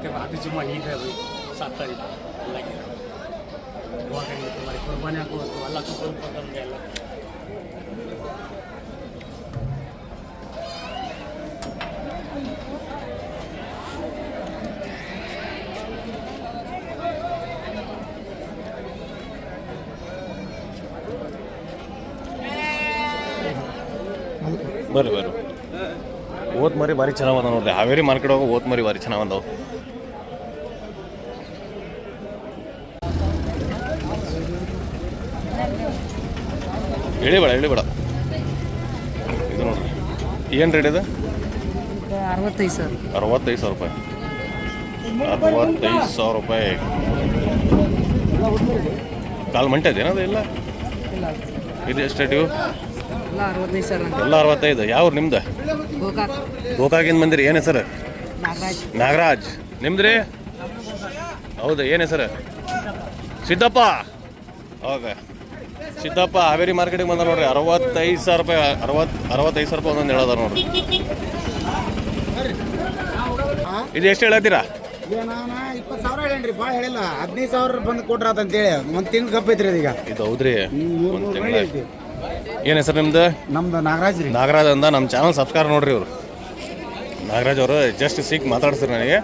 आते आतेची माही है भाई सात तारीख अल्लाह के. दुआ करेंगे तुम्हारी कुर्बानियाँ को तो अल्लाह को कबूल पसंद है अल्लाह बरं बरं. ಓತ್ ಮರಿ ಭಾರಿ ಚೆನ್ನಾಗದ ನೋಡ್ರಿ. ಹಾವೇರಿ ಮಾರ್ಕೆಟ್ ಹೋಗೋ ಓತ್ ಮರಿ ಭಾರಿ ಬೇಡ ಇಳಿ ಇಳಿಬೇಡ ಇದು ನೋಡ್ರಿ. ಏನು ರೇಟ್ ಇದೆ? ಅರವತ್ತೈದು ಸಾವಿರ. ಅರವತ್ತೈದು ಸಾವಿರ ರೂಪಾಯಿ. ಅರವತ್ತೈದು ಸಾವಿರ ರೂಪಾಯಿ. ಕಾಲು ಮಂಟೆ ಅದೇನದು ಇಲ್ಲ? ಇಲ್ಲ ಇದು ಎಷ್ಟು ರೇಟ್ ಇವು? ಎಲ್ಲ ಅರವತ್ತೈದು ಸರ್ ಯಾವ ನಿಮ್ದು? ಗೋಕಾಕ್. ಗೋಕಾಕಿಂದ ಬಂದಿರಿ. ಏನು ಹೆಸರು? ನಾಗರಾಜ್. ನಾಗರಾಜ್. ನಿಮ್ದ್ರಿ? ಹೌದು ಏನು ಸರ್ ಸಿದ್ದಪ್ಪ. ಓಕೆ. ಸಿದ್ದಪ್ಪ ಹಾವೇರಿ ಮಾರ್ಕೆಟಿಗೆ ಬಂದ ನೋಡ್ರಿ. ಅರವತ್ತೈದು ಸಾವಿರ ರೂಪಾಯಿ ಅರವತ್ತು ಅರವತ್ತೈದು ಸಾವಿರ ರೂಪಾಯಿ ಒಂದೊಂದು ಹೇಳೋದ ನೋಡ್ರಿ. ಇದು ಎಷ್ಟು ಹೇಳತ್ತೀರಾ? ನಾನು ಇಪ್ಪತ್ತು ಸಾವಿರ ಹೇಳೇನ್ರಿ. ಭಾಳ ಹೇಳಿಲ್ಲ. ಹದಿನೈದು ಸಾವಿರ ಬಂದು ಕೊಟ್ರ ಅಂತೇಳಿ. ಒಂದು ತಿಂಗಳು ಐತ್ರಿ ಈಗ ಇದು ಹೌದ್ರಿ. ಏನು ಹೆಸರು ನಿಮ್ದು? ನಮ್ದು ನಾಗರಾಜ್ ರೀ. ನಾಗರಾಜ್ ಅಂದ ನಮ್ಮ ಚಾನಲ್ ಸಬ್ಸ್ಕ್ರೈಬ್ ನೋಡ್ರಿ ಇವರು. ನಾಗರಾಜ್ ಅವರು ಜಸ್ಟ್ ಸಿಕ್ ಮಾತಾಡ್ಸ್ರಿ ನನಗೆ.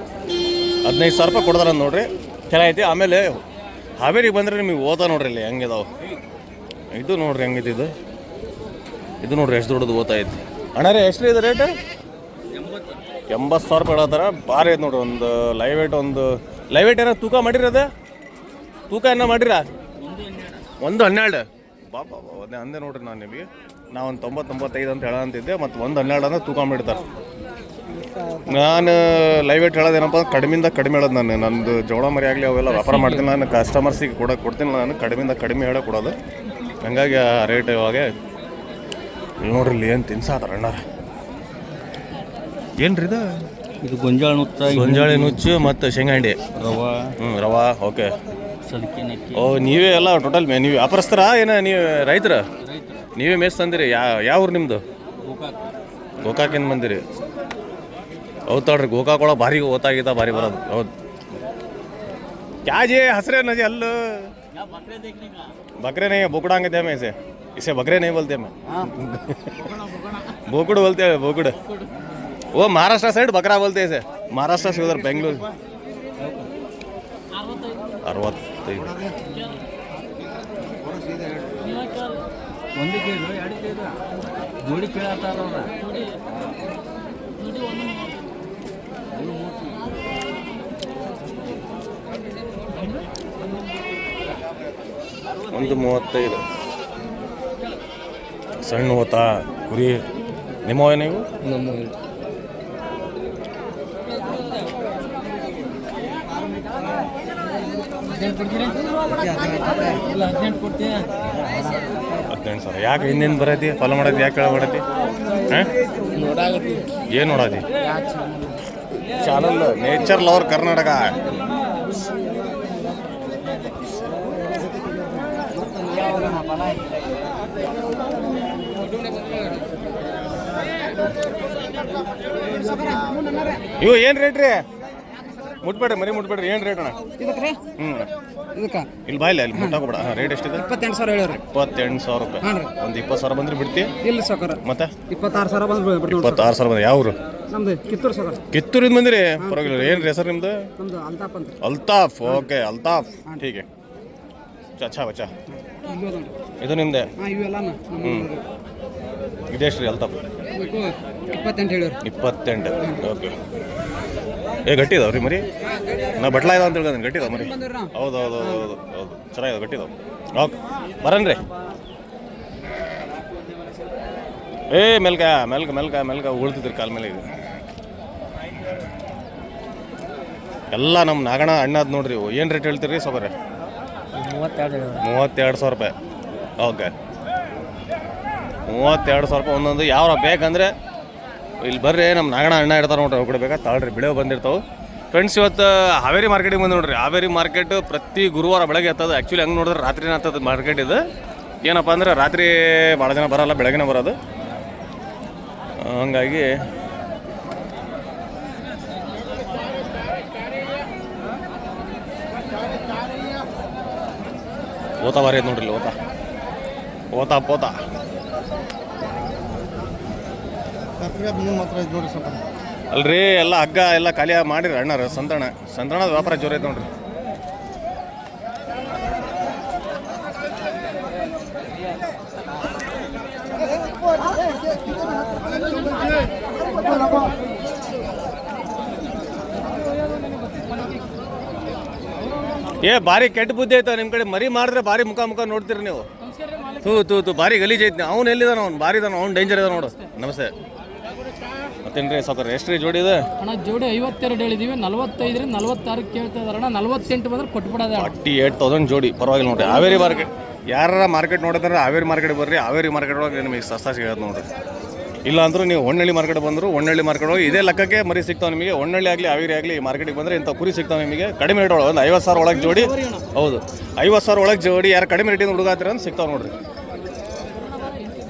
ಹದಿನೈದು ಸಾವಿರ ರೂಪಾಯಿ ಕೊಡ್ದಾರ ಅಂತ ನೋಡ್ರಿ. ಚೆನ್ನಾಗೈತಿ ಆಮೇಲೆ ಹಾವೇರಿಗೆ ಬಂದ್ರೆ ನಿಮಗೆ ಓದ ನೋಡ್ರಿ ಇಲ್ಲಿ ಹೆಂಗಿದಾವ ಇದು ನೋಡ್ರಿ ಹೆಂಗಿದೆ ಇದು. ಇದು ನೋಡ್ರಿ ಎಷ್ಟು ದೊಡ್ಡದು ಓದ್ತಾ ಐತಿ. ಅಣ್ಣ ರೀ ಎಷ್ಟು ಇದೆ ರೇಟ್ ಎಂಬತ್ತು ಸಾವಿರ ರೂಪಾಯಿ ಹೇಳತ್ತಾರ ಭಾರಿ ಐತೆ ನೋಡ್ರಿ ಒಂದು ಲೈವ್ ವೇಟ್ ಒಂದು. ಲೈವ್ ವೇಟ್ ಏನೋ ತೂಕ ಮಾಡಿರಿ ಅದೇ? ತೂಕ ಏನೋ ಮಾಡಿರ? ಒಂದು ಹನ್ನೆರಡು. ಬಾಬಾ ಅದೇ ಅಂದೆ ನೋಡ್ರಿ ನಾನು ನಿಮಗೆ. ನಾ ಒಂದು ತೊಂಬತ್ತೊಂಬತ್ತೈದು ಅಂತ ಹೇಳಂತಿದ್ದೆ ಮತ್ತು ಒಂದು ಹನ್ನೆರಡು ಅಂದ್ರೆ ತೂಕೊಂಬಿಡ್ತಾರೆ ನಾನು ಲೈವ್ ವೇಟ್ ಹೇಳೋದೇನಪ್ಪ ಅಂದ್ರೆ ಕಡಿಮೆಯಿಂದ ಕಡಿಮೆ ಹೇಳೋದು ನಾನು. ನಂದು ಜೋಳ ಮರಿ ಆಗಲಿ ಅವೆಲ್ಲ ವ್ಯಾಪಾರ ಮಾಡ್ತೀನಿ ನಾನು ಕಸ್ಟಮರ್ಸಿಗೆ ಕೊಡೋಕೆ ಕೊಡ್ತೀನಿ ನಾನು ಕಡಿಮೆಯಿಂದ ಕಡಿಮೆ ಹೇಳೋ ಕೊಡೋದು. ಹಂಗಾಗಿ ಆ ರೇಟ್ ಇವಾಗ ಇಲ್ಲಿ ನೋಡ್ರಿ ಇಲ್ಲಿ ಏನು ತಿನ್ಸಾತಾರ ಅಣ್ಣಾರ. ಏನು ರೀ ಇದು? ಇದು ಗೊಂಜಾಳ ನುಚ್ಚ ಗೊಂಜಾಳಿ ನುಚ್ಚು ಮತ್ತು ಶೇಂಗಾಂಡಿ ರವಾ. ಹ್ಞೂ ರವಾ ಓಕೆ. ಓ ನೀವೇ ಎಲ್ಲ ಟೋಟಲ್ ನೀವು ಅಪರಸ್ತರ ಏನ ನೀವು ರೈತರ? ನೀವೇ ಮೇಸ್ ತಂದಿರಿ ಯಾ ಯಾವ ಊರು ನಿಮ್ಮದು ಗೋಕಾಕಿಂದ ಬಂದಿರಿ? ಹೌದು ತಡ್ರಿ ಗೋಕಾಕ್ ಒಳಗೆ ಭಾರಿ ಓತಾಗಿದ್ದ ಭಾರಿ ಬರೋದು. ಹೌದು. ಕ್ಯಾಜಿ ಹಸ್ರೇ ನಜಿ ಅಲ್ಲ ಬಕ್ರೆ ನೈ ಬೋಕುಡಾಂಗಿದೆ ಮೇಸೆ ಇಸೆ? ಬಕ್ರೆ ನೈ ಬಲ್ತೇ ಮೇ? ಬೋಕುಡು ಬಲ್ತೇವೆ ಬೋಕುಡು. ಓ ಮಹಾರಾಷ್ಟ್ರ ಸೈಡ್ ಬಕ್ರಾ ಬಲ್ತೇ ಇಸೆ? ಮಹಾರಾಷ್ಟ್ರ ಸಿಗೋದ್ರ ಬೆಂಗಳೂರು. ಅರವತ್ತೈದು. ಒಂದು ಕೇಳು ಎರಡು ಕೇಳು ಜೋಡಿ ಕೇಳತ್ತಾರ ಒಂದು ಮೂವತ್ತೈದು. ಸಣ್ಣ ಓತಾ ಕುರಿ ನಿಮ್ಮ ನೀವು ನಮ್ಮ ಹದಿನೆಂಟು ಕೊಡ್ತೀಯ ಹದಿನೆಂಟು ಸಾವಿರ. ಯಾಕೆ ಹಿಂದಿಂದ ಬರತಿ? ಫಾಲೋ ಮಾಡತಿ ಯಾಕೆ ಕೆಳಗೆ ಮಾಡತಿ ಏನು ನೋಡತಿ? ಚಾನಲ್ ನೇಚರ್ ಲವರ್ ಕರ್ನಾಟಕ ಇವು ಏನು ರೇಟ್ ರೀ? ಮುಟ್ಬೇಡ್ರಿ ಮರಿ ಮುಟ್ಬೇಡ್ರಿ. ಏನು ರೇಟ್ ಅಣ್ಣ? ಇದಕ್ಕೆ ಹ್ಞೂ ಇದಕ್ಕೆ? ಇಲ್ಲಿ ಬಾಯಿಲ್ಲ ಇಲ್ಲಿ ಮುಟ್ಟಾಕೋಬೇಡ ರೇಟ್ ಎಷ್ಟಿದೆ? ಇಪ್ಪತ್ತೆಂಟು ಸಾವಿರ ಹೇಳ್ರಿ ಇಪ್ಪತ್ತೆಂಟು ಸಾವಿರ ರೂಪಾಯಿ. ಹಾಂ ರೀ ಒಂದು ಇಪ್ಪತ್ತು ಸಾವಿರ ಬಂದ್ರೆ ಬಿಡ್ತಿ? ಇಲ್ಲ ಸಾಕರ. ಮತ್ತೆ? ಇಪ್ಪತ್ತಾರು ಸಾವಿರ ಬಂದ್ರೆ ಬಿಡ್ತೀವಿ ಇಪ್ಪತ್ತಾರು ಸಾವಿರ ಬಂದ್ರೆ ಯಾವ್ರು? ನಮ್ದು ಕಿತ್ತೂರು ಸೌಕರ್ ಕಿತ್ತೂರಿಂದ ಬಂದಿರಿ? ಪರವಾಗಿಲ್ಲ. ಏನು ರೀ ಹೆಸರು ನಿಮ್ದು? ನಮ್ದು ಅಲ್ತಾಫ್ ಅಂತ ಅಲ್ತಾಫ್. ಓಕೆ ಅಲ್ತಾಫ್. ಹೀಗೆ. ಚಾ ಬಚ್ಚಾ ಇದು ನಿಮ್ದೆ? ಹಾಂ ನಮ್ಮ ಇದೆಷ್ಟು ರೀ ಅಲ್ತಾಫ್? ಇಪ್ಪತ್ತೆಂಟು ಇಪ್ಪತ್ತೆಂಟು. ಓಕೆ. ಏ ಗಟ್ಟಿ ಇದಾವೆ ರೀ ಮರಿ? ನಾ ಬಟ್ಲ ಇದಾವ ಅಂತ ಹೇಳ್ದೆ ಗಟ್ಟಿ ಇದಾವೆ ಮರಿ. ಹೌದು ಹೌದು ಹೌದು ಹೌದು ಹೌದು. ಚೆನ್ನಾಗಿದೆ ಗಟ್ಟಿ ಇದಾವೆ ಓಕೆ ಬರನ್ ರೀ. ಏ ಮೆಲ್ಕ ಮೆಲ್ಕ ಮೆಲ್ಕ ಮೆಲ್ಕ ಉಳ್ತಿದ್ರಿ ಕಾಲ ಮೇಲೆ ಇದು ಎಲ್ಲ ನಮ್ಮ ನಾಗಣ ಅಣ್ಣಾದ್ ನೋಡ್ರಿ ಏನು ರೇಟ್ ಹೇಳ್ತೀರಿ ಸೊಬರೆ ಮೂವತ್ತೆರಡು ಸಾವಿರ ರೂಪಾಯಿ. ಓಕೆ. ಮೂವತ್ತೆರಡು ಸಾವಿರ ರೂಪಾಯಿ ಒಂದೊಂದು ಯಾವ ಬೇಕಂದ್ರೆ ಇಲ್ಲಿ ಬರ್ರಿ, ನಮ್ಮ ನಾಗಣ ಅಣ್ಣ ಇರ್ತಾರೆ ನೋಡ್ರಿ, ಅವ್ರು ಕೊಡ್ಬೇಕಾ ತಾಳ್ರಿ ಬಿಳೆ ಬಂದಿರ್ತಾವೆ. ಫ್ರೆಂಡ್ಸ್ ಇವತ್ತು ಹಾವೇರಿ ಮಾರ್ಕೆಟಿಗೆ ಬಂದು ನೋಡ್ರಿ. ಹಾವೇರಿ ಮಾರ್ಕೆಟ್ ಪ್ರತಿ ಗುರುವಾರ ಬೆಳಗ್ಗೆ ಹತ್ತದ. ಆ್ಯಕ್ಚುಲಿ ಹಂಗೆ ನೋಡಿದ್ರೆ ರಾತ್ರಿನ ಹತ್ತದ ಮಾರ್ಕೆಟ್ ಇದು. ಏನಪ್ಪ ಅಂದ್ರೆ ರಾತ್ರಿ ಭಾಳ ಜನ ಬರೋಲ್ಲ ಬೆಳಗ್ಗೆ ಬರೋದು. ಹಂಗಾಗಿ ಓತಾ ಬಾರಿ ಐತೆ ನೋಡ್ರಿ ಓತಾ. ಓತಾ, ಪೋತಾ. ಅಲ್ರಿ ಎಲ್ಲ ಹಗ್ಗ ಎಲ್ಲ ಖಾಲಿ ಮಾಡಿರಿ ಅಣ್ಣರ ಸಂತಣ ಸಂತಣದ ವ್ಯಾಪಾರ ಜೋರ ಐತೆ ನೋಡ್ರಿ. ಏ ಭಾರಿ ಕೆಟ್ಟ ಬುದ್ಧಿ ಐತ ನಿಮ್ಮ ಕಡೆ. ಮರಿ ಮಾಡಿದ್ರೆ ಭಾರಿ ಮುಖ ಮುಖ ನೋಡ್ತೀರಿ ನೀವು. ತೂ ತೂ ತೂ ಭಾರಿ ಗಲೀಜ್ ಐತಿ. ಅವ್ನು ಎಲ್ಲಿದಾನ ಅವ್ನು? ಭಾರಿ ಇದಾನ? ಅವ್ನು ಡೇಂಜರ್ ಇದಾನ ನೋಡು. ನಮಸ್ತೆ. ಮತ್ತೇನ್ರಿ ಸಾವ್ಕಾರ. ಎಷ್ಟು ರೀ ಜೋಡಿ ಇದೆ? ಅಣ್ಣ ಜೋಡಿ ಐವತ್ತೆರಡು ಹೇಳಿದೀವಿ. ನಲವತ್ತೈದರಿಂದ ನಲವತ್ತಾರು ಕೇಳ್ತಾ ಇದಾರಣ್ಣ ನಲವತ್ತೆಂಟು ಬಂದ್ರೆ ಕೊಟ್ಬಿಡೋದೆ ಅಣ್ಣ. ಫಾರ್ಟಿ ಏಟ್ ತೌಸಂಡ್ ಜೋಡಿ. ಪರವಾಗಿಲ್ಲ ನೋಡಿ ಹಾವೇರಿ ಮಾರ್ಕೆಟ್ ಯಾರ ಮಾರ್ಕೆಟ್ ನೋಡಿದ್ರೆ ಹಾವೇರಿ ಮಾರ್ಕೆಟ್ ಬರ್ರಿ. ಹಾವೇರಿ ಮಾರ್ಕೆಟ್ ಒಳಗೆ ನಿಮಗೆ ಸಸ್ತಾ ಸಿಗೋದು ನೋಡಿ ಇಲ್ಲ ಅಂದ್ರೆ ನೀವು ಹೊನ್ನಳ್ಳಿ ಮಾರ್ಕೆಟ್ ಬಂದರು ಹೊನ್ನಳ್ಳಿ ಮಾರ್ಕೆಟ್ ಒಳಗೆ ಇದೇ ಲೆಕ್ಕಕ್ಕೆ ಮರಿ ಸಿಗ್ತಾವೆ ನಿಮಗೆ. ಹೊನ್ನಳ್ಳಿ ಆಗಲಿ ಹಾವೇರಿ ಆಗಲಿ ಈ ಮಾರ್ಕೆಟಿಗೆ ಬಂದರೆ ಇಂಥ ಕುರಿ ಸಿಗ್ತಾವೆ ನಿಮಗೆ. ಕಡಿಮೆ ರೇಟ್ ಒಳಗೆ ಒಂದು ಐವತ್ತು ಸಾವಿರ ಒಳಗೆ ಜೋಡಿ. ಹೌದು. ಐವತ್ತು ಸಾವಿರ ಒಳಗೆ ಜೋಡಿ ಯಾರು ಕಡಿಮೆ ರೇಟಿಂದ ಹುಡುಗ ಹತ್ತಿರ ಅಂತ ಸಿಗ್ತಾವೆ ನೋಡ್ರಿ.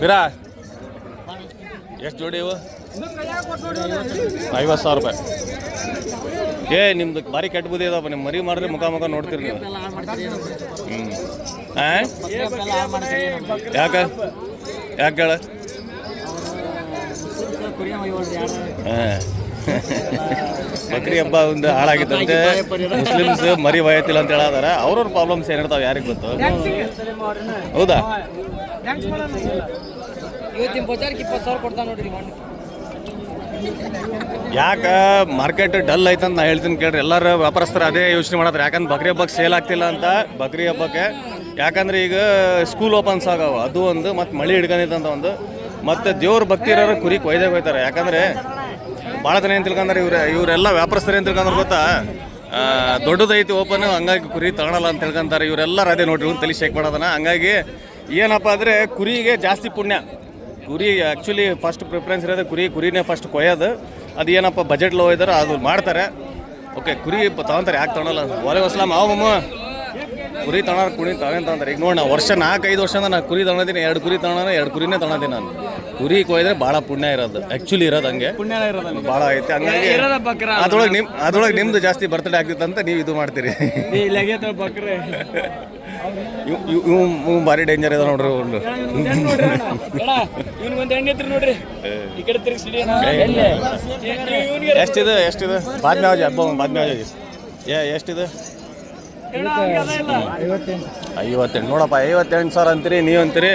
ಬಿರಾ ಎಷ್ಟು ಜೋಡಿ ಇವು? ಐವತ್ತು ಸಾವಿರ ರೂಪಾಯಿ. ಏ, ನಿಮ್ದು ಭಾರಿ ಕೆಟ್ಟ ಬುದ್ಧಿ ಅದಾವ. ನಿಮ್ಮ ಮರಿ ಮಾಡಿದ್ರೆ ಮುಖ ಮುಖ ನೋಡ್ತೀರಿ ನೀವು. ಹ್ಞೂ ಯಾಕ? ಯಾಕೆ ಹೇಳ ಬಕ್ರಿ ಹಬ್ಬ ಒಂದು ಹಾಳಾಗಿತ್ತಂತೆ. ಮುಸ್ಲಿಮ್ಸ್ ಮರಿ ಬಯತಿಲ್ಲ ಅಂತ ಹೇಳದಾರ. ಅವ್ರವ್ರ ಪ್ರಾಬ್ಲಮ್ಸ್ ಏನಿರ್ತಾವೆ ಯಾರಿಗೆ ಗೊತ್ತು? ಹೌದಾ? ಇವತ್ತಿನ ಬಜಾರ್ಗೆ ಇಪ್ಪತ್ತು ಸಾವಿರ ಕೊಡ್ತಾ ನೋಡ್ರಿ ಯಾಕೆ ಮಾರ್ಕೆಟ್ ಡಲ್ ಐತಂತ ನಾ ಹೇಳ್ತೀನಿ ಕೇಳ್ರಿ. ಎಲ್ಲರೂ ವ್ಯಾಪಾರಸ್ಥರು ಅದೇ ಯೋಚನೆ ಮಾಡಿದ್ರೆ ಯಾಕಂದ್ರೆ ಬಕ್ರಿ ಹಬ್ಬಕ್ಕೆ ಸೇಲ್ ಆಗ್ತಿಲ್ಲ ಅಂತ ಬಕ್ರಿ ಹಬ್ಬಕ್ಕೆ. ಯಾಕಂದ್ರೆ ಈಗ ಸ್ಕೂಲ್ ಓಪನ್ಸ್ ಆಗವ. ಅದು ಒಂದು ಮತ್ತು ಮಳೆ ಹಿಡ್ಕೊಂಡಿತ್ತಂತ ಒಂದು. ಮತ್ತು ದೇವ್ರ ಭಕ್ತಿ ಇರೋರು ಕುರಿ ಕೊಯ್ದೇ ಹೋಯ್ತಾರೆ. ಯಾಕಂದ್ರೆ ಭಾಳ ಜನ ಏನು ತಿಳ್ಕೊಂಡ್ರೆ ಇವ್ರ ಇವರೆಲ್ಲ ವ್ಯಾಪಾರಸ್ಥರು ಏನು ತಿಳ್ಕೊಂಡ್ರೆ ಗೊತ್ತಾ? ದೊಡ್ಡದೈತಿ ಓಪನ್ ಹಂಗಾಗಿ ಕುರಿ ತಗೊಳಲ್ಲ ಅಂತ ತಿಳ್ಕೊಂತಾರೆ. ಇವರೆಲ್ಲರೂ ಅದೇ ನೋಡಿರಿ. ತಲೆ ಶೇಕ್ ಮಾಡೋದನ್ನ ಹಂಗಾಗಿ ಏನಪ್ಪ ಅಂದರೆ ಕುರಿಗೆ ಜಾಸ್ತಿ ಪುಣ್ಯ. ಕುರಿ ಆ್ಯಕ್ಚುಲಿ ಫಸ್ಟ್ ಪ್ರಿಫರೆನ್ಸ್ ಇರೋದು ಕುರಿ ಕುರಿನೇ ಫಸ್ಟ್ ಕೊಯ್ಯೋದು. ಅದು ಏನಪ್ಪ ಬಜೆಟ್ ಲೋ ಇದ್ದಾರೆ ಅದು ಮಾಡ್ತಾರೆ. ಓಕೆ ಕುರಿ ತಗೊಂತಾರೆ ಯಾಕೆ ತಗೊಳಲ್ಲ? ಒಲೆ ವಸ್ಲಾಮ್ ಅವಮ್ಮ ಕುರಿ ತಗೋಣ ಕುರಿ ತಗೊಂತಾರೆ. ಈಗ ನೋಡಿ ನಾ ವರ್ಷ ನಾಲ್ಕೈದು ವರ್ಷದಿಂದ ನಾನು ಕುರಿ ತಗೊಂಡಿದ್ದೀನಿ ಎರಡು ಕುರಿ ತಗೋಣ ಎರಡು ಕುರಿನೇ ತಗೊಳತೀನಿ ನಾನು. ಕುರಿ ಕೊಯ್ದ್ರೆ ಭಾಳ ಪುಣ್ಯ ಇರೋದು ಆ್ಯಕ್ಚುಲಿ ಇರೋದು ಹಂಗೆ. ಭಾಳ ಐತೆ ಹಂಗಾಗಿ ಅದ್ರೊಳಗೆ ನಿಮ್ಮ ಅದ್ರೊಳಗೆ ನಿಮ್ದು ಜಾಸ್ತಿ ಬರ್ತಡೇ ಅಂತ ನೀವು ಇದು ಮಾಡ್ತೀರಿ ಇವ್ ಭಾರಿ ಡೇಂಜರ್ ಇದೆ ನೋಡ್ರಿ ಒಂದು ಇವ್ನಿಗೊಂದು ಹೆಣ್ಣು ಐತ್ರಿ ನೋಡ್ರಿ ಈ ಕಡೆ ತಿರುಗಿಸ್ಲಿ ಎಷ್ಟಿದೆ ಎಷ್ಟಿದೆ? ಬಾದ್ಮೆ ಹಬ್ಬ ಬಾದ್ಮೆ ಏ ಎಷ್ಟಿದೆ? ಐವತ್ತೆಂಟು. ನೋಡಪ್ಪ ಐವತ್ತೆಂಟು ಸಾವಿರ ಅಂತೀರಿ ನೀವು ಅಂತೀರಿ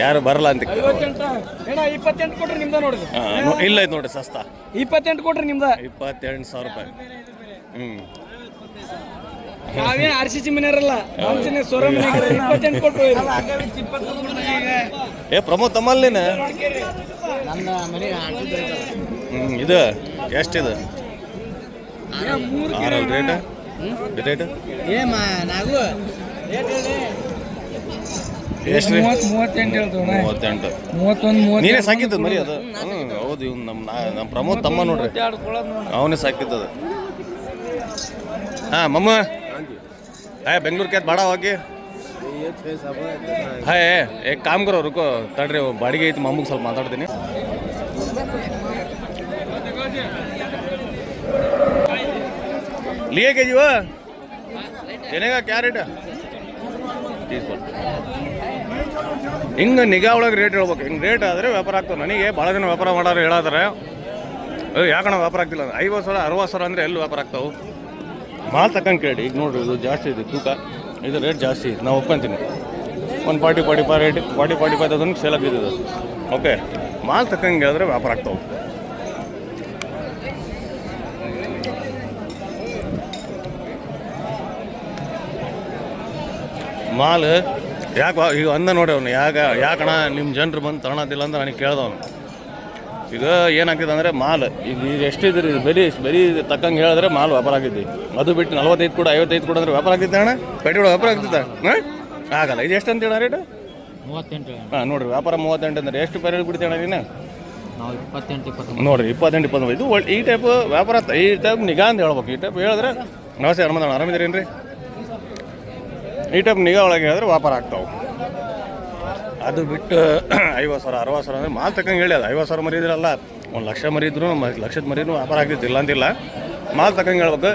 ಯಾರು ಬರಲ್ಲ ಅಂತ ಅಣ್ಣ ಇಪ್ಪತ್ತೆಂಟು ಕೊಟ್ರೆ ನಿಮ್ದ ನೋಡ್ರಿ ಹಾ, ನೋ- ಇಲ್ಲ ಐತೆ ನೋಡ್ರಿ ಸಸ್ತಾ. ಇಪ್ಪತ್ತೆಂಟು ಕೊಟ್ರಿ ನಿಮ್ದ. ಇಪ್ಪತ್ತೆಂಟು ಸಾವಿರ ರೂಪಾಯಿ. ಹ್ಞೂ ನಾವೇನ್ ಆರ್ ಸಿ ಸಿ ಮನೆಯವ್ರಲ್ಲ ಅಲ್ಲ ಇಪ್ಪತ್ತೆಂಟು ಏ ಪ್ರಮೋದ್ ತಮ್ಮಲ್ಲಿನ? ಹ್ಞೂ ಇದು ಎಷ್ಟಿದೆ ರೇಟ್ ರೇಟ್ ನಾವು ಎಷ್ಟು ರೀ? ಮೂವತ್ತೆಂಟು ಹೇಳ್ತೇವೆ ಮೂವತ್ತೆಂಟು. ಮೂವತ್ತೊಂದು ನೀನೇ ಸಾಕಿದ್ದು ಮರಿ ಅದು. ಹ್ಞೂ ಹೌದು ಇವ್ನು ನಮ್ಮ ನಮ್ಮ ಪ್ರಮೋದ್ ತಮ್ಮ ನೋಡ್ರಿ. ಅವನೇ ಸಾಕಿದ್ದದು ಹಾಂ ಮಮ್ಮ. ಹಾಯ್ ಬೆಂಗ್ಳೂರ್ के भाड़ा होगी ಹಾಯ್ ಏಕ್ ಕಾಮ್ ಕರೋ ರುಕೋ ತಡ್ರಿ ಅವ್ ಬಾಡಿಗೆ ಐತಿ ಮಮ್ಮಗೆ ಸ್ವಲ್ಪ ಮಾತಾಡ್ತೀನಿ लिए के जीवा देने का क्या रेट है तीस ಹಿಂಗೆ ನಿಗಾ ಒಳಗೆ ರೇಟ್ ಹೇಳ್ಬೇಕು ಹಿಂಗೆ ರೇಟ್ ಆದರೆ ವ್ಯಾಪಾರ ಆಗ್ತದೆ ನನಗೆ ಭಾಳ ಜನ ವ್ಯಾಪಾರ ಮಾಡೋರು ಹೇಳಾದ್ರೆ ಏ ಯಾಕಣ ವ್ಯಾಪಾರ ಆಗ್ತಿಲ್ಲ ಐವತ್ತು ಸಾವಿರ ಅರವತ್ತು ಸಾವಿರ ಅಂದರೆ ಎಲ್ಲಿ ವ್ಯಾಪಾರ ಆಗ್ತಾವೆ ಮಾಲ್ ತಕ್ಕಂಗೆ ಕೇಳಿ. ಈಗ ನೋಡ್ರಿ, ಇದು ಜಾಸ್ತಿ ಇದೆ, ತೂಕ. ಇದು ರೇಟ್ ಜಾಸ್ತಿ ಇದೆ. ನಾವು ಒಪ್ಕೊಂತೀನಿ. ಒಂದು forty forty five rate forty forty five thousand sale ಆಗ್ತಿದ್ದು okay ಮಾಲ್ ತಕ್ಕಂಗೆ ಹೇಳಿದ್ರೆ ವ್ಯಾಪಾರ ಆಗ್ತಾವೆ ಮಾಲ್ ಯಾಕೆ ಈಗ ಅಂದ ನೋಡಿ ಅವ್ನು ಯಾಕೆ ಯಾಕಣ ನಿಮ್ಮ ಜನರು ಬಂದು ತಗೊಳತಿಲ್ಲ ಅಂದ್ರೆ ನನಗೆ ಕೇಳ್ದವನು. ಈಗ ಏನಾಗ್ತಿದೆ ಅಂದರೆ ಮಾಲ್ ಈಗ ಈಗ ಎಷ್ಟಿದ್ರಿ ಬೆಲೆ ಬೆಲೆ ತಕ್ಕಂಗೆ ಹೇಳಿದ್ರೆ ಮಾಲ್ ವ್ಯಾಪಾರ ಆಗಿದ್ದಿ ಅದು ಬಿಟ್ಟು ನಲ್ವತ್ತೈದು ಕೂಡ ಐವತ್ತೈದು ಕೂಡ ಅಂದ್ರೆ ವ್ಯಾಪಾರ ಆಗಿದ್ದೆ ಅಣ್ಣ? ಪೆಟ್ರೋಲ್ ವ್ಯಾಪಾರ ಆಗ್ತಿದ್ದ ಹಾಂ? ಆಗಲ್ಲ ಇದು ಎಷ್ಟು ಅಂತ ಹೇಳ ರೇಟ್ ಮೂವತ್ತೆಂಟು ಹಾಂ ನೋಡಿರಿ ವ್ಯಾಪಾರ ಮೂವತ್ತೆಂಟು ಅಂದ್ರೆ ಎಷ್ಟು ಪೆಟ್ರೋಲ್ ಬಿಡ್ತೇಣ ನೀನು ನಾವು ಇಪ್ಪತ್ತೆಂಟು ಇಪ್ಪತ್ತೊಂಬತ್ತು. ನೋಡ್ರಿ ಇಪ್ಪತ್ತೆಂಟು ಇಪ್ಪತ್ತೊಂಬತ್ತು. ಇದು ಒಳ್ಳೆ ಈ ಟೈಪ್ ವ್ಯಾಪಾರ ಈ ಟೈಪ್ ನಿಗಾ ಅಂತ ಹೇಳ್ಬೇಕು. ಈ ಟೈಪ್ ಹೇಳಿದ್ರೆ ನಮಸ್ತೆ ಹನುಮಂತಣ್ಣ ಆರಾಮಿದ್ದೀರೇನು ರೀ ಈ ಟೈಪ್ ನಿಗಾ ಒಳಗೆ ಹೇಳಿದ್ರೆ ವ್ಯಾಪಾರ ಆಗ್ತಾವೆ. ಅದು ಬಿಟ್ಟು ಐವತ್ತು ಸಾವಿರ, ಅರವತ್ತು ಸಾವಿರ ಅಂದರೆ ಮಾಲ್ ತಕ್ಕಂಗೆ ಹೇಳಿ ಐವತ್ತು ಸಾವಿರ ಮರಿದ್ರಲ್ಲ. ಒಂದು ಲಕ್ಷ ಮರಿದ್ರು ಲಕ್ಷದ ಮರಿನೂ ವ್ಯಾಪಾರ ಇಲ್ಲ ಅಂತಿಲ್ಲ ಮಾಲ್ ತಕ್ಕಂಗೆ ಹೇಳ್ಬೇಕು.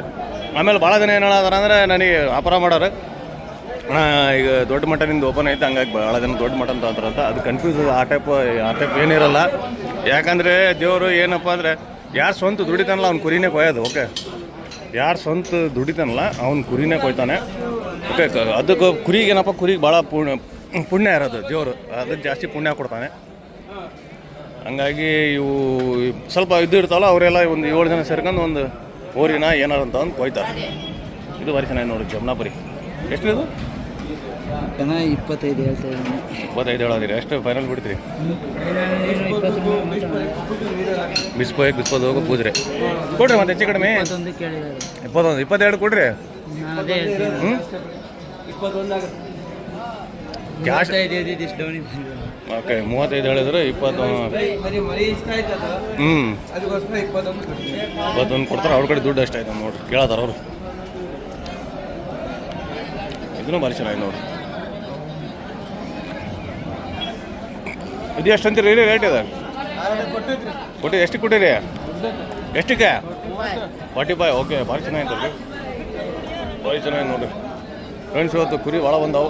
ಆಮೇಲೆ ಭಾಳ ಜನ ಏನು ಹೇಳೋದಾರ ಅಂದರೆ ನನಗೆ ವ್ಯಾಪಾರ ಮಾಡೋರು. ಈಗ ದೊಡ್ಡ ಮಟ್ಟದಿಂದ ಓಪನ್ ಐತೆ, ಹಂಗಾಗಿ ಭಾಳ ಜನ ದೊಡ್ಡ ಮಟ್ಟ ಅಂತ ಅಂತ ಅದು ಕನ್ಫ್ಯೂಸ್ ಆ ಟೈಪ್ ಆ ಟೈಪ್ ಏನಿರಲ್ಲ ಯಾಕಂದರೆ ದೇವರು ಏನಪ್ಪ ಅಂದರೆ, ಯಾರು ಸ್ವಂತ ದುಡಿತಾನಲ್ಲ ಅವ್ನು ಕುರಿನೇ ಕೊಯ್ಯೋದು ಓಕೆ ಯಾರು ಸ್ವಂತ ದುಡಿತಾನಲ್ಲ ಅವ್ನು ಕುರಿನೇ ಕೊಯ್ತಾನೆ. ಓಕೆ ಅದಕ್ಕೆ ಕುರಿಗೆ ಏನಪ್ಪ, ಕುರಿಗೆ ಭಾಳ ಪುಣ್ಯ ಪುಣ್ಯ ಇರೋದು ದೇವರು. ಅದಕ್ಕೆ ಜಾಸ್ತಿ ಪುಣ್ಯ ಕೊಡ್ತಾನೆ. ಹಂಗಾಗಿ ಇವು ಸ್ವಲ್ಪ ಇದು ಇರ್ತಾವಲ್ಲ ಅವರೆಲ್ಲ ಒಂದು ಏಳು ಜನ ಸೇರ್ಕೊಂಡು ಒಂದು ಓರಿನ ಏನಾರು ಅಂತ ಒಂದು ಕೊಯ್ತಾರೆ ಇದು ಭಾರಿ ಚೆನ್ನಾಗಿ ನೋಡಿ ಜಮ್ನಾಪುರಿ. ಎಷ್ಟು ಇದು ಜನ ಇಪ್ಪತ್ತೈದು ಹೇಳ್ತಾ ಇದ್ದೀನಿ. ಇಪ್ಪತ್ತೈದು ಹೇಳೋದಿರಿ ಎಷ್ಟು ಫೈನಲ್ ಬಿಡ್ತೀರಿ. ಬಿಸ್ಕೋಯಕ್ಕೆ ಬಿಸ್ಕೋದು ಹೋಗೋ ಪೂಜ್ರೆ. ಕೊಡ್ರಿ ಮತ್ತೆ ಹೆಚ್ಚು ಕಡಿಮೆ. ಇಪ್ಪತ್ತೊಂದು ಇಪ್ಪತ್ತೆರಡು ಕೊಡ್ರಿ. ನಾನು ಅದೇ ಹೇಳ್ತೀನಿ ಹ್ಞೂ ಕ್ಯಾಶ್ ಓಕೆ ಮೂವತ್ತೈದು ಹೇಳಿದ್ರೆ ಇಪ್ಪತ್ತು ಹ್ಞೂ ಇಪ್ಪತ್ತೊಂದು ಇಪ್ಪತ್ತೊಂದು ಕೊಡ್ತಾರೆ ಅವ್ರ ಕಡೆ ದುಡ್ಡು ಅಷ್ಟಾಯ್ತು ನೋಡ್ರಿ ಕೇಳತ್ತಾರ ಅವರು. ಇದನ್ನು ಭಾರಿ ಚೆನ್ನಾಗಿ ನೋಡ್ರಿ. ಇದು ಎಷ್ಟು ಅಂತೀರಿ ರೇಟ್ ಇದೆ? ಕೊಟ್ಟಿ ಎಷ್ಟು ಕೊಟ್ಟಿರಿ? ಎಷ್ಟಕ್ಕೆ? ಫಾರ್ಟಿ ಫೈವ್ ಓಕೆ ಭಾರಿ ಚೆನ್ನಾಗಿತ್ತು ರೀ ಭಾರಿ ಚೆನ್ನಾಗಿ ನೋಡ್ರಿ. ಫ್ರೆಂಡ್ಸ್ ಇವತ್ತು ಕುರಿ ಭಾಳ ಬಂದಾವು.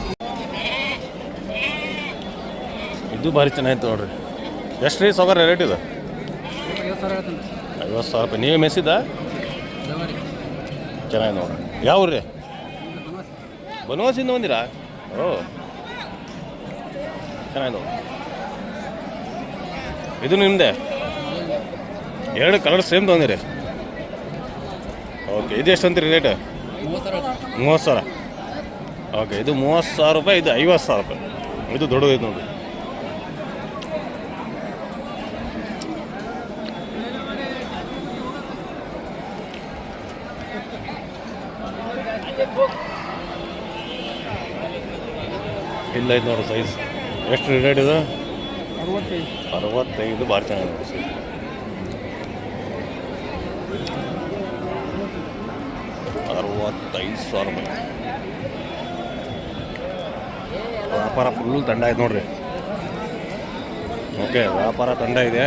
ಇದು ಭಾರಿ ಚೆನ್ನಾಗಿತ್ತು ನೋಡ್ರಿ. ಎಷ್ಟು ರೀ ಸೌಕರ್ಯ ರೇಟ್ ಇದು? ಐವತ್ತು ಸಾವಿರ ರೂಪಾಯಿ. ನೀವೇ ಮೆಸ್ಸಿದ್ದ ಚೆನ್ನಾಗಿ ನೋಡ್ರಿ. ಯಾವ ರೀ? ಬನವಾಸಿಂದ ಬಂದಿರಾ? ಓ. ಚೆನ್ನಾಗಿ ನೋಡ್ರಿ. ಇದು ನಿಮ್ಮದೆ ಎರಡು ಕಲರ್ ಸೇಮ್ ತೊಗೊಂಡಿರಿ ಓಕೆ, ಇದು ಎಷ್ಟು ಅಂತೀರಿ ರೇಟ್? ಮೂವತ್ತು ಸಾವಿರ. ಓಕೆ, ಇದು ಮೂವತ್ತು ಸಾವಿರ ರೂಪಾಯಿ, ಇದು ಐವತ್ತು ಸಾವಿರ ರೂಪಾಯಿ. ಇದು ದೊಡ್ಡದೈತೆ ನೋಡಿ ಇದು ನೋಡಿ ಸೈಜ್ ಎಷ್ಟು ರೇಟ್ ಇದು? ಅರವತ್ತೈದು. ಅರವತ್ತೈದು ಭಾರಿ ಚೆನ್ನಾಗಿದೆ ಸೈಜ್ ಅರವತ್ತೈದು ಸಾವಿರ ರೂಪಾಯಿ ವ್ಯಾಪಾರ ಫುಲ್ ತಂಡ ಇದೆ ನೋಡ್ರಿ. ಓಕೆ ವ್ಯಾಪಾರ ತಂಡ ಇದೆ.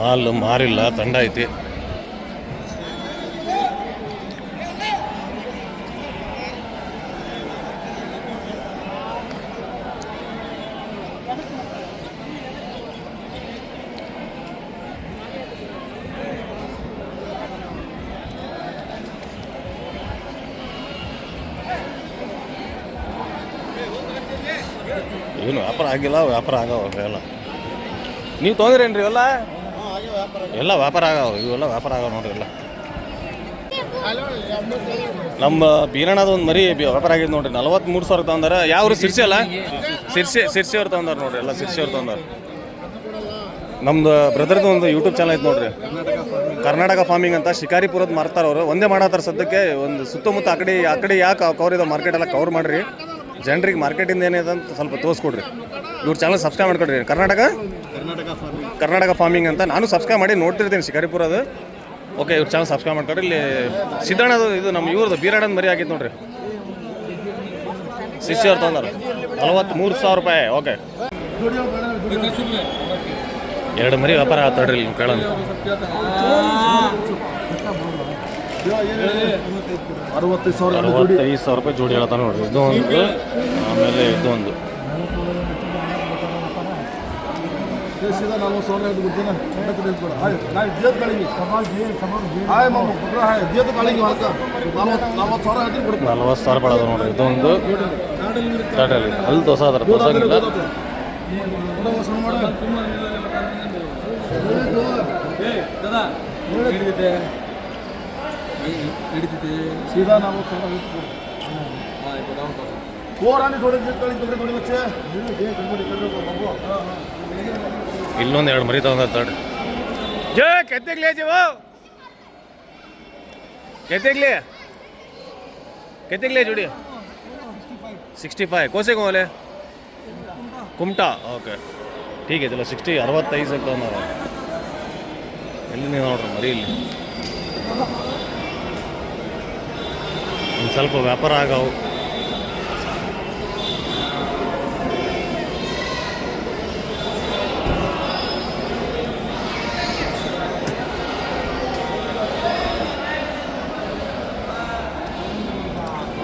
ಮಾಲ್ ಮಾರಿಲ್ಲ ತಂಡ ಐತಿ ಏನು ವ್ಯಾಪಾರ ಆಗಿಲ್ಲ ವ್ಯಾಪಾರ ಆಗವ ಎಲ್ಲ ನೀವು ತೊಗೊಂಡ್ರೇನ್ರಿ ಇವೆಲ್ಲ ಎಲ್ಲ ವ್ಯಾಪಾರ ಆಗವ ಇವೆಲ್ಲ ವ್ಯಾಪಾರ ಆಗವ ನೋಡ್ರಿ ಎಲ್ಲ. ನಮ್ಮ ಬೀರಣ್ಣದ ಒಂದು ಮರಿ ವ್ಯಾಪಾರ ಆಗಿದೆ ನೋಡ್ರಿ ನಲವತ್ತ್ಮೂರು ಸಾವಿರ ತಗೊಂಡಾರ ಯಾವ್ರು ಸಿರ್ಸಿ ಅಲ್ಲ? ಸಿರ್ಸಿ ಸಿರ್ಸಿ ಅವ್ರು ತಗೊಂಡಾರ ನೋಡ್ರಿ ಎಲ್ಲ ಸಿರ್ಸಿ ಅವ್ರು ತಗೊಂಡಾರ ನಮ್ದು ಬ್ರದರ್ದು ಒಂದು ಯೂಟ್ಯೂಬ್ ಚಾನಲ್ ಐತೆ ನೋಡ್ರಿ. ಕರ್ನಾಟಕ ಫಾರ್ಮಿಂಗ್ ಅಂತ ಶಿಕಾರಿಪುರದ ಮಾರ್ತಾರ ಅವರು. ಒಂದೇ ಮಾಡತ್ತಾರ ಸದ್ಯಕ್ಕೆ ಒಂದು ಸುತ್ತಮುತ್ತ ಆ ಕಡೆ ಆ ಕಡೆ ಯಾಕೆ ಕವರ್ ಇದೆ ಮಾರ್ಕೆಟ್ ಎಲ್ಲ ಕವರ್ ಮಾಡ್ರಿ. ಜನರಿಗೆ ಮಾರ್ಕೆಟಿಂದ ಏನಿದೆ ಅಂತ ಸ್ವಲ್ಪ ತೋರಿಸ್ಕೊಡ್ರಿ. ಇವ್ರ ಚಾನಲ್ ಸಬ್ಸ್ಕ್ರೈಬ್ ಮಾಡ್ಕೊಡ್ರಿ. ಕರ್ನಾಟಕ? ಕರ್ನಾಟಕ ಫಾರ್ಮಿಂಗ್ ಅಂತ ನಾನು ಸಬ್ಸ್ಕ್ರೈಬ್ ಮಾಡಿ ನೋಡ್ತಿರ್ತೀನಿ ಶಿಕಾರಿಪುರದ ಓಕೆ ಇವ್ರ ಚಾನಲ್ ಸಬ್ಸ್ಕ್ರೈಬ್ ಮಾಡ್ಕೊಡ್ರಿ. ಇಲ್ಲಿ ಸಿದ್ದಣ್ಣದು ಇದು ನಮ್ಮ ಇವ್ರದ್ದು ಬೀರಾಡನ್ ಮರಿ ಆಗಿತ್ತು ನೋಡ್ರಿ. ಶಿಷ್ಯ ಅವ್ರು ತೊಗೊಂಡಾರ ನಲವತ್ತ್ಮೂರು ಸಾವಿರ ರೂಪಾಯಿ. ಓಕೆ ಎರಡು ಮರಿ ವ್ಯಾಪಾರ ಆಗ್ತಾಡ್ರಿ ಇಲ್ಲಿ ಕೇಳೋಣ. ಅರವತ್ತೈದು ಸಾವಿರ ಅರವತ್ತೈದು ಸಾವಿರ ರೂಪಾಯಿ ಜೋಡಿ ಹೇಳ್ತಾನೆ ನೋಡ್ರಿ. ಇದು ಒಂದು ಆಮೇಲೆ ಇದು ಒಂದು. ಸೀದಾ ನಾವು ಸೋನೆ ಅದು ಬುದ್ಧಿನ ನಲ್ವತ್ತು ಸಾವಿರ ಬೇಡ ನೋಡ್ರಿ. ಇದೊಂದು ಅಲ್ಲಿ. ದೋಸೆ ಅದ್ರ ದೋಸೆ ಇಲ್ಲ ಏ रुपये कोर आणि थोडे जे कळी तिकडे थोडी बच्चे गडबडी कर बाबू ಇಲ್ಲೊಂದು ಎರಡು ಮರಿ ತಗೊಂಡ ತಡ್ರಿ ಜೋ ಕೆತ್ತಿಗ್ಲಿ ಜೀವ ಕೆತ್ತಿಗ್ಲಿ ಕೆತ್ತಿಗ್ಲಿ ಜೋಡಿ ಸಿಕ್ಸ್ಟಿ ಫೈವ್ ಕೋಸೆ ಕೋಲೆ ಕುಮ್ಟಾ ಓಕೆ ठीक है चलो ಸಿಕ್ಸ್ಟಿ ಅರವತ್ತೈದು ಸೆಟ್ ನಾವು ಎಲ್ಲಿ ನೀವು ನೋಡ್ರಿ ಮರಿ ಇಲ್ಲಿ ಒಂದು ಸ್ವಲ್ಪ ವ್ಯಾಪಾರ ಆಗವು.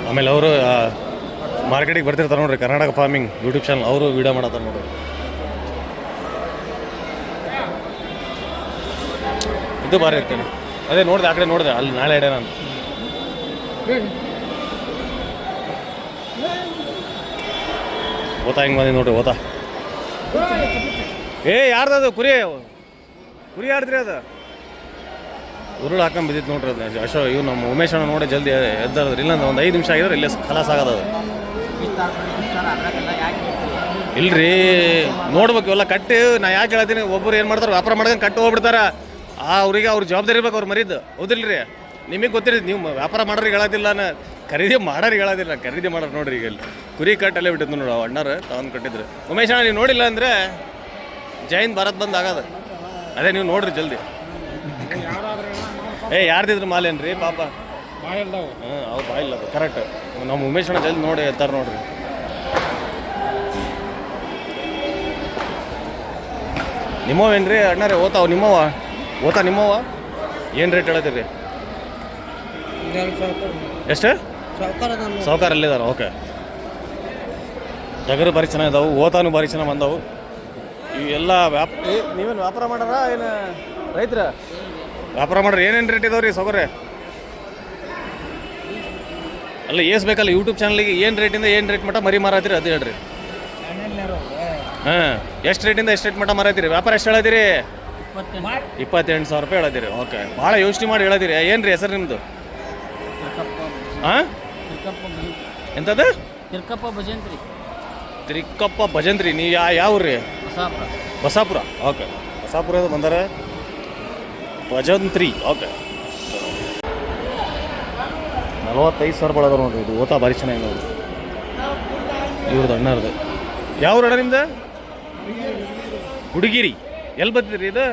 ಆಮೇಲೆ ಅವರು ಮಾರ್ಕೆಟಿಗೆ ಬರ್ತಿರ್ತಾರೆ ನೋಡ್ರಿ, ಕರ್ನಾಟಕ ಫಾರ್ಮಿಂಗ್ ಯೂಟ್ಯೂಬ್ ಚಾನಲ್ ಅವರು ವಿಡಿಯೋ ಮಾಡತ್ತಾರೆ ನೋಡ್ರಿ. ಇದು ಬಾರಿ ಇರ್ತೇನೆ ಅದೇ ನೋಡಿದೆ, ಆ ಕಡೆ ನೋಡಿದೆ, ಅಲ್ಲಿ ನಾಳೆ ಇಡೇ ನಾನು ಓತಾ, ಹಿಂಗೆ ಬಂದಿ ನೋಡ್ರಿ, ಓತಾ. ಏ, ಯಾರ್ದದು? ಕುರಿ? ಕುರಿ ಯಾರ್ದ್ರಿ ಅದು? ಉರುಳು ಹಾಕೊಂಡು ಬಿದ್ದಿತ್ತು ನೋಡ್ರಿ ಅದು. ಅಶೋ ಇವ್ ನಮ್ಮ ಉಮೇಶ್ ಅಣ್ಣ ನೋಡಿ ಜಲ್ದಿ ಎದ್ದಾರದ್ರಿ. ಇಲ್ಲ ಒಂದು ಐದು ನಿಮಿಷ ಆಗಿದ್ರೆ ಇಲ್ಲೇ ಖಲಾಸ್ ಆಗದ ಅದು ಇಲ್ರಿ, ನೋಡ್ಬೇಕು, ಇವೆಲ್ಲ ಕಟ್ಟಿ, ನಾ ಯಾಕೆ ಹೇಳ್ತೀನಿ ಒಬ್ಬರು ಏನು ಮಾಡ್ತಾರೆ, ವ್ಯಾಪಾರ ಮಾಡ್ಕೊಂಡು ಕಟ್ಟು ಹೋಗ್ಬಿಡ್ತಾರ. ಆ ಅವ್ರಿಗೆ ಅವ್ರ ಜವಾಬ್ದಾರಿ ಇರ್ಬೇಕು ಅವ್ರು ಮರಿದ್ದು ಹೌದಿಲ್ರಿ? ನಿಮಗೆ ಗೊತ್ತಿರಿ ನೀವು ವ್ಯಾಪಾರ ಮಾಡೋರಿಗೆ ಹೇಳೋದಿಲ್ಲ ಖರೀದಿ ಮಾಡೋರು ಹೇಳೋದಿಲ್ಲ ಖರೀದಿ ಮಾಡೋರು ನೋಡ್ರಿ ಈಗ ಇಲ್ಲಿ. ಕುರಿ ಕಟ್ಟಲ್ಲೇ ಬಿಟ್ಟಿದ್ದು ನೋಡು ಅಣ್ಣರು ತಗೊಂಡು ಕಟ್ಟಿದ್ರು. ಉಮೇಶ್ ಅಣ್ಣ ನೀವು ನೋಡಿಲ್ಲ ಅಂದರೆ ಜೈನ್ ಭಾರತ್ ಬಂದ್ ಆಗೋದು. ಅದೇ ನೀವು ನೋಡ್ರಿ ಜಲ್ದಿ. ಏ ಯಾರ್ದಿದ್ರು ಮಾಲೇನು ರೀ ಪಾಪ? ಹಾಂ ಅವ್ರು ಬಾಯಿಲ್ಲ ಅದು ಕರೆಕ್ಟ್ ನಮ್ಮ ಉಮೇಶ್ ಅಣ್ಣ ಜಲ್ದಿ ನೋಡಿ ಎತ್ತಾರ ನೋಡ್ರಿ. ನಿಮ್ಮವೇನ್ರಿ ಅಣ್ಣರೇ ಓತಾವ ನಿಮ್ಮವ ಓತಾ ನಿಮ್ಮವ ಏನು ರೇಟ್ ಹೇಳತ್ತೀರಿ? ಎಷ್ಟು? ಸಾವುಕಾರ ಅಲ್ಲಿದಾರ ಓಕೆ. ಟಗರು ಭಾರಿ ಚೆನ್ನಾಗಿದ್ದಾವೆ ಓತಾನು ಭಾರಿ ಚೆನ್ನಾಗಿ ಬಂದವು. ಇವೆಲ್ಲ ವ್ಯಾಪ ನೀವೇನು ವ್ಯಾಪಾರ ಮಾಡಾರ ಏನು ರೈತರ? ವ್ಯಾಪಾರ ಮಾಡ್ರಿ ಏನೇನು ರೇಟ್ ಇದಾವ್ರಿ ಸೌಕರ್ಯ? ಅಲ್ಲ ಏಸ್ ಬೇಕಲ್ಲ ಯೂಟ್ಯೂಬ್ ಚಾನಲ್ಗೆ ಏನು ರೇಟಿಂದ ಏನು ರೇಟ್ ಮಟ್ಟ ಮರಿ ಮಾರಾತಿರಿ ಅದು ಹೇಳ್ರಿ. ಹಾಂ ಎಷ್ಟು ರೇಟಿಂದ ಎಷ್ಟು ರೇಟ್ ಮಟ್ಟ ಮಾರಾತಿರಿ ವ್ಯಾಪಾರ ಎಷ್ಟು ಹೇಳಿದಿರಿ? ಇಪ್ಪತ್ತೆಂಟು ಸಾವಿರ ರೂಪಾಯಿ ಹೇಳದಿರಿ ಓಕೆ. ಭಾಳ ಯೋಚನೆ ಮಾಡಿ ಹೇಳದಿರಿ ಏನು ರೀ ಹೆಸರು ನಿಮ್ಮದು ಹಾಂ? ಎಂಥದ್ದು ತಿರ್ಕಪ್ಪ ಭಜಂತ್ರಿ. ತಿರ್ಕಪ್ಪ ಭಜಂತ್ರಿ ನೀವು ಯಾ ಯಾವ ರೀ? ಹೊಸಾಪುರ ಬಸಾಪುರ? ಓಕೆ. ಬಸಾಪುರದ ಬಂದರೆ ಭಜಂತ್ರಿ ಓಕೆ. ನಲವತ್ತೈದು ಸಾವಿರ ಅದಾವ ನೋಡ್ರಿ ಇದು ಓತಾ ಭಾರಿ ಚೆನ್ನಾಗಿ ನೋಡ್ರಿ. ಇವ್ರದ್ದು ಅಣ್ಣರ್ದು. ಯಾವ ಅಣ್ಣ ನಿಮ್ದು? ಹುಡುಗಿರಿ ಎಲ್ಲಿ ಬರ್ತಿದ್ರಿ ಇದು?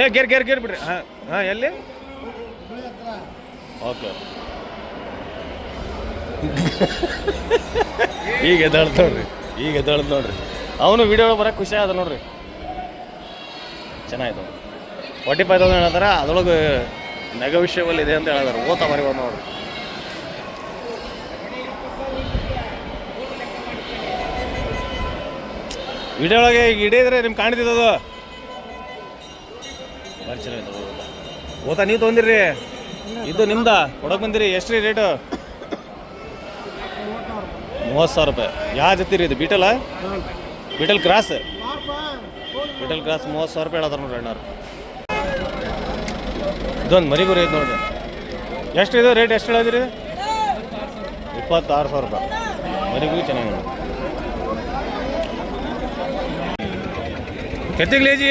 ಏ ಗೇರ್ ಗೇರ್ ಗೇರ್ ಬಿಡ್ರಿ. ಹಾಂ ಹಾಂ ಎಲ್ಲಿ? ಓಕೆ. ಈಗ ಎದ್ದಾಳ್ತ ನೋಡ್ರಿ, ಈಗ ಎದ್ದಾಳ್ತ ನೋಡ್ರಿ. ಅವನು ವಿಡಿಯೋ ಬರಕ್ಕೆ ಖುಷಿ ಆದ ನೋಡ್ರಿ. ಚೆನ್ನಾಯ್ತು ಫಾರ್ಟಿ ಫೈವ್ ತೌಸಂಡ್ ಹೇಳ್ತಾರ ಅದ್ರೊಳಗೆ ವಿಷಯವಲ್ಲಿ ಇದೆ ಅಂತ ಹೇಳಿದಾರೆ. ಓದ್ತಾ ಬರಿ ಬಂದು ನೋಡ್ರಿ. ವಿಡಿಯೋ ಒಳಗೆ ಈಗ ಹಿಡಿದ್ರೆ ನಿಮ್ಗೆ ಭಾರಿ ಚೆನ್ನಾಗಿತ್ತು ಓತಾ ನೀವು ತೊಗೊಂದಿರ್ರಿ ಇದು ನಿಮ್ದ, ಕೊಡಕ್ ಬಂದಿರಿ. ಎಷ್ಟು ರೀ ರೇಟು ಮೂವತ್ತು ಸಾವಿರ ರೂಪಾಯಿ. ಯಾವ ಜೊತೆ ರೀ ಇದು? ಬೀಟಲ ಬೀಟಲ್ ಕ್ರಾಸ್ ಬೀಟಲ್ ಕ್ರಾಸ್ ಮೂವತ್ತು ಸಾವಿರ ರೂಪಾಯಿ ಹೇಳದ್ರ ನೋಡ್ರಿ ಅಣ್ಣಾರು ಇದೊಂದು ಮರಿಗುರಿ ಐತೆ ನೋಡ್ರಿ. ಎಷ್ಟು ಇದು? ರೇಟ್ ಎಷ್ಟು ಹೇಳಿದ್ರಿ? ಇಪ್ಪತ್ತಾರು ಸಾವಿರ ರೂಪಾಯಿ. ಮರಿಗುರಿ ಚೆನ್ನಾಗಿ ನೋಡಿ ಕೆತ್ತಿಗ್ಲಿ ಜಿ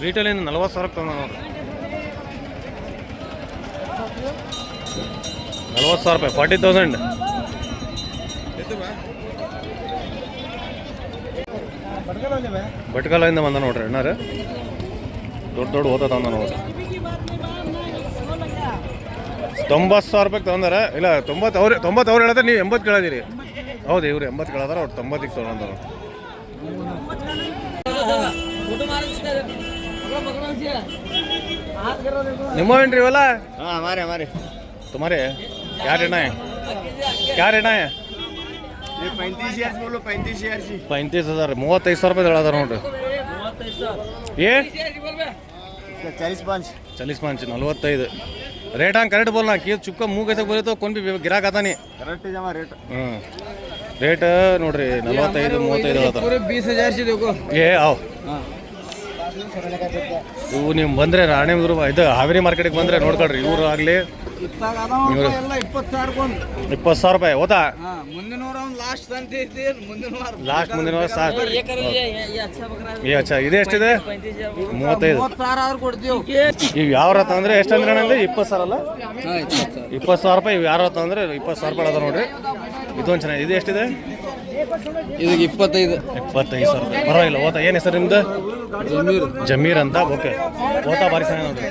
ಬೀಟಲಿಂದ ನಲ್ವತ್ತು ಸಾವಿರಕ್ಕೆ ತಗೊಂಡು ನೋಡ್ರಿ. ನಲ್ವತ್ತು ಸಾವಿರ ರೂಪಾಯಿ ಫಾರ್ಟಿ ತೌಸಂಡ್ ಭಟ್ಕಲಿಂದ ಬಂದ ನೋಡ್ರಿ ಅಣ್ಣಾರ. ದೊಡ್ಡ ದೊಡ್ಡ ಓದ ತಂದ ನೋಡ್ರಿ. ತೊಂಬತ್ತು ಸಾವಿರ ರೂಪಾಯಿ ತೊಗೊಂಡಾರ ಇಲ್ಲ ತೊಂಬತ್ತು ಅವ್ರು ತೊಂಬತ್ತು ಅವ್ರು ಹೇಳಿದ್ರೆ ನೀವು ಎಂಬತ್ತು ಕೇಳಿದಿರಿ. ಹೌದು ಇವ್ರು ಎಂಬತ್ತು ಕೇಳದಾರ ಅವ್ರು ತೊಂಬತ್ತಿಗೆ ತೊಗೊಂಡಾರ ನಿಮ್ಮ ಏನ್ರಿ ಇವಲ್ಲ? ಹಾಂ ಮಾರಿ ಮಾರಿ ತುಮಾರಿ? क्या रहना है? क्या रहना है? पैंतीस हजार मूवत सौ रुपये हजार नोट। ये? चालीस पांच। चालीस पाँच नलवत्त ರೇಟ್ ಹಂಗೆ ಕರೆಕ್ಟ್ ಬೋಲ್ನಾ ಕೀ ಚುಕ್ಕ ಮೂಗೈಸಾಗ ಬರೀತು ಕೊಂಬಿ ಗಿರಾಕ್ ಆತಾನೆ ಕರೆಕ್ಟ್ ಜಮ ರೇಟ್ ಹ್ಞೂ ರೇಟ್ ನೋಡ್ರಿ ನಲವತ್ತೈದು ಮೂವತ್ತೈದು ಹೇಳ್ತಾರೆ ಏ ಅವ್ ಇವು ನೀವು ಬಂದರೆ ರಾಣೆ ಇದು ಹಾವೇರಿ ಮಾರ್ಕೆಟಿಗೆ ಬಂದರೆ ನೋಡ್ಕೊಳ್ರಿ ಇವರು ಆಗಲಿ ಇತ್ತಾಗ ಎಲ್ಲ ಇಪ್ಪತ್ತು ಸಾವಿರಕ್ಕೊಂದು ಇಪ್ಪತ್ತು ಸಾವಿರ ರೂಪಾಯಿ ಓದಾ ಹಾ ಮುಂದಿನ ವಾರ ಒಂದು ಲಾಸ್ಟ್ ಅಂತ ಐತಿ ಮುಂದಿನ ವಾರ ಲಾಸ್ಟ್ ಮುಂದಿನ ವಾರ ಸಾಕು. ಏ ಅಚ್ಚ ಇದೆ ಎಷ್ಟಿದೆ? ಮೂವತ್ತೈದು. ಮೂವತ್ತು ಸಾವಿರ ಆದ್ರೂ ಕೊಡ್ತೀವಿ. ಈಗ ಯಾವ ತಂದ್ರೆ ಎಷ್ಟು ಅಂದ್ರೆ ಅಂದ್ರೆ ಇಪ್ಪತ್ತು ಸಾವಿರ ಅಲ್ಲ? ಇಪ್ಪತ್ತು ಸಾವಿರ. ರೂಪಾಯಿ ಇವು ಯಾರು ತಂದ್ರೆ ಇಪ್ಪತ್ತು ಸಾವಿರ ರೂಪಾಯಿ ಅದ ನೋಡ್ರಿ. ಇದೊಂದು ಚೆನ್ನಾಗಿ ಇದು ಎಷ್ಟಿದೆ? ಇದಕ್ಕೆ ಇಪ್ಪತ್ತೈದು. ಇಪ್ಪತ್ತೈದು ಸಾವಿರ ರೂಪಾಯಿ. ಪರವಾಗಿಲ್ಲ ಓತಾ ಏನು ಹೆಸರು ನಿಮ್ದು? ಜಮೀರ್. ಜಮೀರ್ ಅಂತ? ಓಕೆ. ಓತಾ ಭಾರಿ ಚೆನ್ನಾಗಿ ನೋಡ್ರಿ.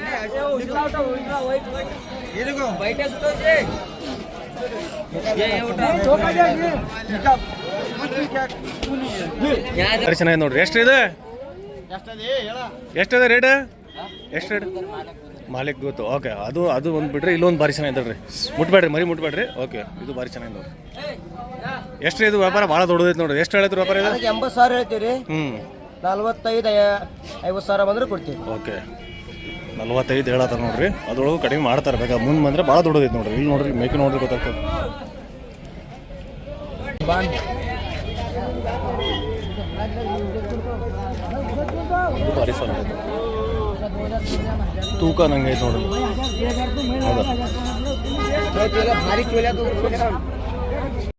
ಭಾರಿ ಚೆನ್ನಾಗಿ ನೋಡ್ರಿ. ಎಷ್ಟಿದೆ? ಎಷ್ಟಿದೆ ರೇಟ್? ಎಷ್ಟು ರೇಟ್? ಮಾಲಿಕ್ ಗೊತ್ತು. ಓಕೆ ಅದು ಅದು ಒಂದು ಬಿಡ್ರಿ ಇಲ್ಲೊಂದು ಭಾರಿ ಚೆನ್ನಾಗಿದೆ ರೀ ಮುಟ್ಬೇಡ್ರಿ ಮರಿ ಮುಟ್ಬೇಡ್ರಿ. ಓಕೆ ಇದು ಭಾರಿ ಚೆನ್ನಾಗಿ ನೋಡ್ರಿ. ಎಷ್ಟು ಇದು ವ್ಯಾಪಾರ? ಭಾಳ ದೊಡ್ಡದೈತೆ ನೋಡ್ರಿ. ಎಷ್ಟು ಹೇಳಿದ್ರು ವ್ಯಾಪಾರ ಇದು? ಎಂಬತ್ತು ಸಾವಿರ ಹೇಳ್ತೀವಿ ರೀ ಹ್ಞೂ ನಲ್ವತ್ತೈದು ಐವತ್ತು ಸಾವಿರ ಬಂದ್ರೆ ಕೊಡ್ತೀವಿ. ಓಕೆ. ನಲ್ವತ್ತೈದು ಹೇಳತ್ತಾರ ನೋಡ್ರಿ. ಅದ್ರೊಳಗೆ ಕಡಿಮೆ ಮಾಡ್ತಾರೆ ಬೇಕಾ? ಮುಂದೆ ಬಂದ್ರೆ ಭಾಳ ದೊಡ್ಡದೈತೆ ನೋಡ್ರಿ. ಇಲ್ಲಿ ನೋಡ್ರಿ, ಮೇಕೆ ನೋಡ್ರಿ ಗೊತ್ತಾಗ್ತದೆ. ಭಾರಿ ಸಲ ತೂಕ ನಂಗೆ ಐತೆ ನೋಡ್ರಿ.